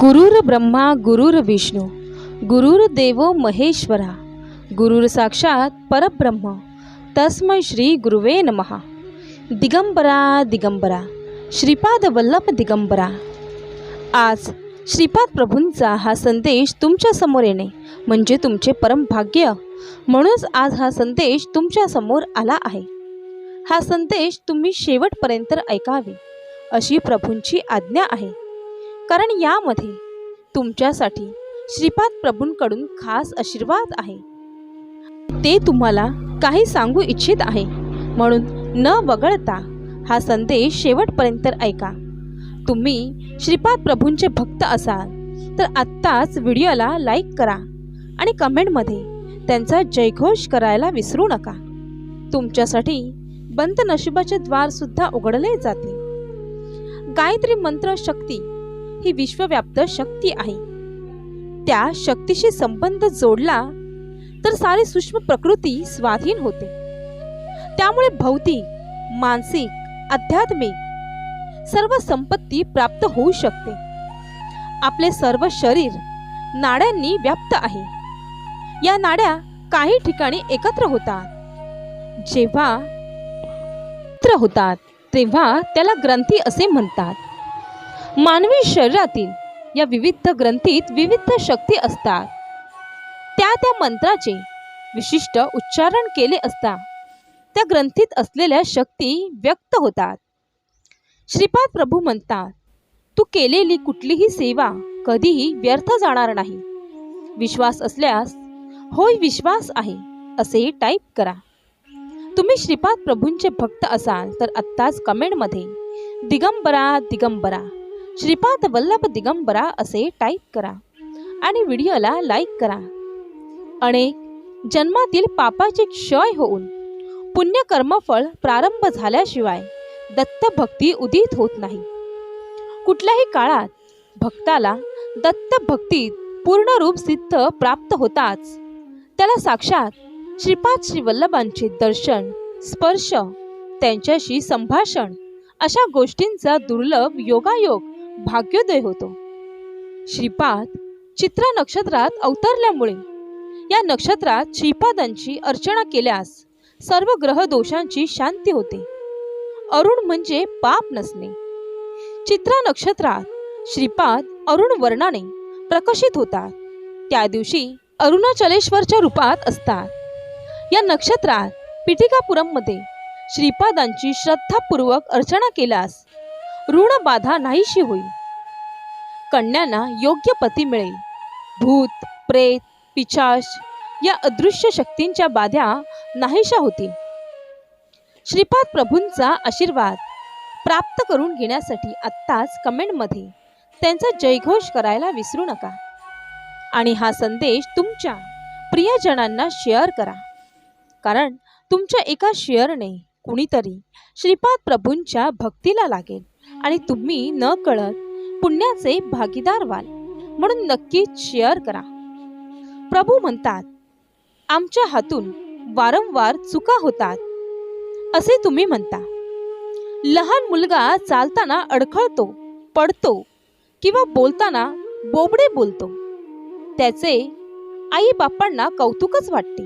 गुरुर ब्रह्मा गुरुर विष्णू गुरुर देवो महेश्वरा गुरुर साक्षात परब्रह्म तस्मै श्री गुरुवे नमहा दिगंबरा दिगंबरा श्रीपाद वल्लभ दिगंबरा. आज श्रीपाद प्रभूंचा हा संदेश तुमच्यासमोर येणे म्हणजे तुमचे परम भाग्य. म्हणूनच आज हा संदेश तुमच्यासमोर आला आहे. हा संदेश तुम्ही शेवटपर्यंत ऐकावे अशी प्रभूंची आज्ञा आहे. कारण यामध्ये तुमच्यासाठी श्रीपाद प्रभूंकडून खास आशीर्वाद आहे. ते तुम्हाला काही सांगू इच्छित आहे. म्हणून न वगळता हा संदेश शेवटपर्यंत ऐका. तुम्ही श्रीपाद प्रभूंचे भक्त असाल तर आत्ताच व्हिडिओला लाईक करा आणि कमेंटमध्ये त्यांचा जयघोष करायला विसरू नका. तुमच्यासाठी बंत नशिबाचे द्वारसुद्धा उघडले जाते गायत्री मंत्र शक्ती ही विश्वव्याप्त शक्ती आहे. त्या शक्तीशी संबंध जोडला तर सारी सूक्ष्म प्रकृती स्वाधीन होते. त्यामुळे भौतिक मानसिक आध्यात्मिक सर्व संपत्ती प्राप्त होऊ शकते. आपले सर्व शरीर नाड्यांनी व्याप्त आहे. या नाड्या काही ठिकाणी एकत्र होतात. जेव्हा होतात तेव्हा त्याला ग्रंथी असे म्हणतात. मानवी शरीरातील या विविध ग्रंथीत विविध शक्ती असतात. त्या त्या मंत्राचे विशिष्ट उच्चारण केले असता त्या ग्रंथीत असलेल्या शक्ती व्यक्त होतात. श्रीपाद प्रभू म्हणतात तू केलेली कुठलीही सेवा कधीही व्यर्थ जाणार नाही. विश्वास असल्यास होय विश्वास आहे असे टाईप करा. तुम्ही श्रीपाद प्रभूंचे भक्त असाल तर आत्ताच कमेंटमध्ये दिगंबरा दिगंबरा श्रीपाद वल्लभ दिगंबरा असे टाईप करा आणि व्हिडिओला लाईक करा. अनेक जन्मातील पापाचे क्षय होऊन पुण्यकर्मफळ प्रारंभ झाल्याशिवाय दत्तभक्ती उदित होत नाही. कुठल्याही काळात भक्ताला दत्तभक्तीत पूर्ण रूप सिद्ध प्राप्त होताच. त्याला साक्षात श्रीपाद श्री वल्लभांचे दर्शन स्पर्श त्यांच्याशी संभाषण अशा गोष्टींचा दुर्लभ योगायोग भाग्योदय होतो. श्रीपाद चित्रा नक्षत्रात अवतरल्यामुळे या नक्षत्रात श्रीपादांची अर्चना केल्यास सर्व ग्रह दोषांची शांती होते. अरुण म्हणजे पाप नसणे. चित्रा नक्षत्रात श्रीपाद अरुण वर्णाने प्रकाशित होतात. त्या दिवशी अरुणाचलेश्वरच्या रूपात असतात. या नक्षत्रात पिटिकापुरममध्ये श्रीपादांची श्रद्धापूर्वक अर्चना केल्यास ऋण बाधा नाहीशी होईल. कन्यांना योग्य पती मिळेल. भूत प्रेत पिचाश या अदृश्य शक्तींच्या बाध्या नाहीशा होतील. श्रीपाद प्रभूंचा आशीर्वाद प्राप्त करून घेण्यासाठी आत्ताच कमेंटमध्ये त्यांचा जयघोष करायला विसरू नका. आणि हा संदेश तुमच्या प्रियजनांना शेअर करा. कारण तुमच्या एका शेअरने कुणीतरी श्रीपाद प्रभूंच्या भक्तीला लागेल. आणि तुम्ही न कळत पुण्याचे भागीदार व्हाल. म्हणून नक्कीच शेअर करा. प्रभू म्हणतात आमच्या हातून वारंवार चुका होतात. असे तुम्ही म्हणता. लहान मुलगा चालताना अडखळतो पडतो किंवा बोलताना बोबडे बोलतो. त्याचे आई बापांना कौतुकच वाटते.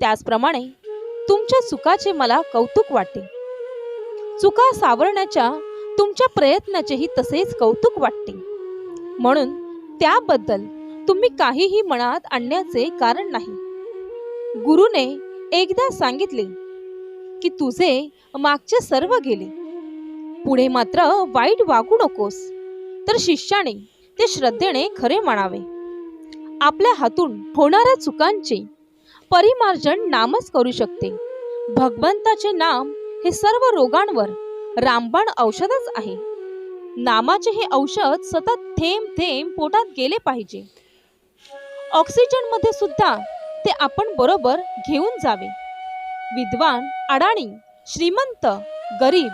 त्याचप्रमाणे तुमच्या चुकाचे मला कौतुक वाटते. चुका सावरण्याच्या तुमच्या प्रयत्नाचेही तसेच कौतुक वाटते. म्हणून त्याबद्दल तुम्ही काहीही मनात आणण्याचे कारण नाही. गुरुने एकदा सांगितले की तुझे मागचे सर्व गेले. पुढे मात्र वाईट वागू नकोस. तर शिष्याने ते श्रद्धेने खरे मानावे आपल्या हातून होणाऱ्या चुकांचे परिमार्जन नामच करू शकते. भगवंताचे नाम हे सर्व रोगांवर रामबाण औषधच आहे. नामाचे हे औषध सतत थेंब थेंब पोटात गेले पाहिजे. ऑक्सिजनमध्ये सुद्धा ते आपण बरोबर घेऊन जावे. विद्वान अडाणी श्रीमंत गरीब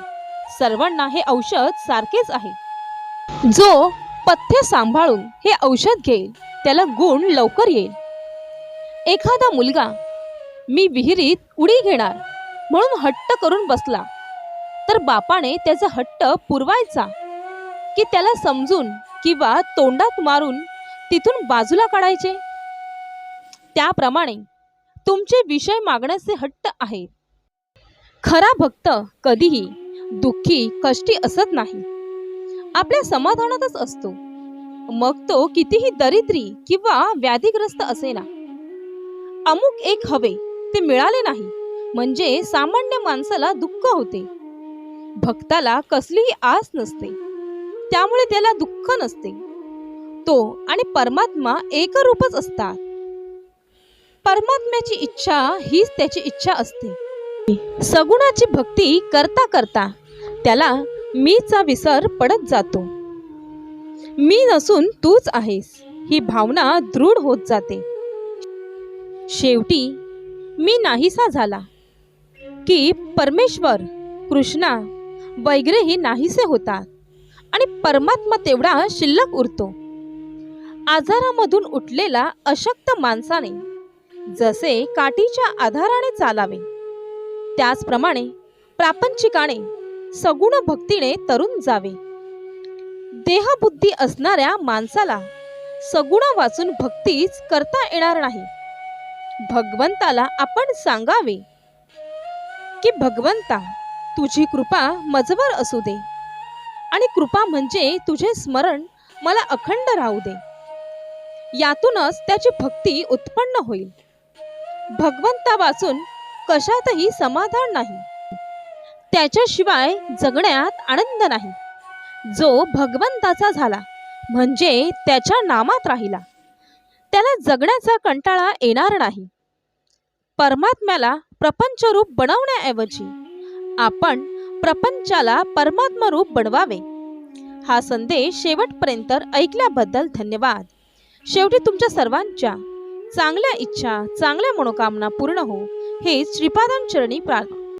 सर्वांना हे औषध सारखेच आहे. जो पथ्य सांभाळून हे औषध घेईल त्याला गुण लवकर येईल. एखादा मुलगा मी विहिरीत उडी घेणार म्हणून हट्ट करून बसला तर बापाने त्याचा हट्ट पुरवायचा. की त्याला समजून किंवा तोंडात मारून तिथून बाजूला काढायचे. त्याप्रमाणे तुमचे विषय मागण्याचे हट्ट आहेत खरा भक्त कधीही दुःखी कष्टी असत नाही. आपल्या समाधानातच असतो. मग तो कितीही दरिद्री किंवा व्याधीग्रस्त असेना. अमुक एक हवे ते मिळाले नाही. म्हणजे सामान्य माणसाला दुःख होते. भक्ताला कसलीही आस नसते. त्यामुळे त्याला दुःख नसते. तो आणि परमात्मा एकरूपच असतात. परमात्म्याची इच्छा हीच त्याची इच्छा असते. सगुणाची भक्ती करता करता त्याला मीचा विसर पडत जातो. मी नसून तूच आहेस ही भावना दृढ होत जाते. शेवटी मी नाहीसा झाला की परमेश्वर कृष्णा वगैरेही नाहीसे होतात. आणि परमात्मा तेवढा शिल्लक उरतो. आजारामधून उठलेला अशक्त माणसाने जसे काठीच्या आधाराने चालावे त्याचप्रमाणे प्रापंचिकाने सगुण भक्तीने तरुण जावे. देहबुद्धी असणाऱ्या माणसाला सगुण वाचून भक्तीच करता येणार नाही. भगवंताला आपण सांगावे की भगवंता तुझी कृपा मजवर असू दे. आणि कृपा म्हणजे तुझे स्मरण मला अखंड राहू दे. यातूनच त्याची भक्ती उत्पन्न होईल. भगवंता वाचून कशातही समाधान नाही. त्याच्याशिवाय जगण्यात आनंद नाही. जो भगवंताचा झाला म्हणजे त्याच्या नामात राहिला. त्याला जगण्याचा कंटाळा येणार नाही. परमात्म्याला प्रपंचरूप बनवण्याऐवजी आपण प्रपंचाला परमात्मरूप बनवावे. हा संदेश शेवटपर्यंत ऐकल्याबद्दल धन्यवाद. शेवटी तुमच्या सर्वांच्या चांगल्या इच्छा चांगल्या मनोकामना पूर्ण हो. हे श्रीपादांचरणी प्रार्थना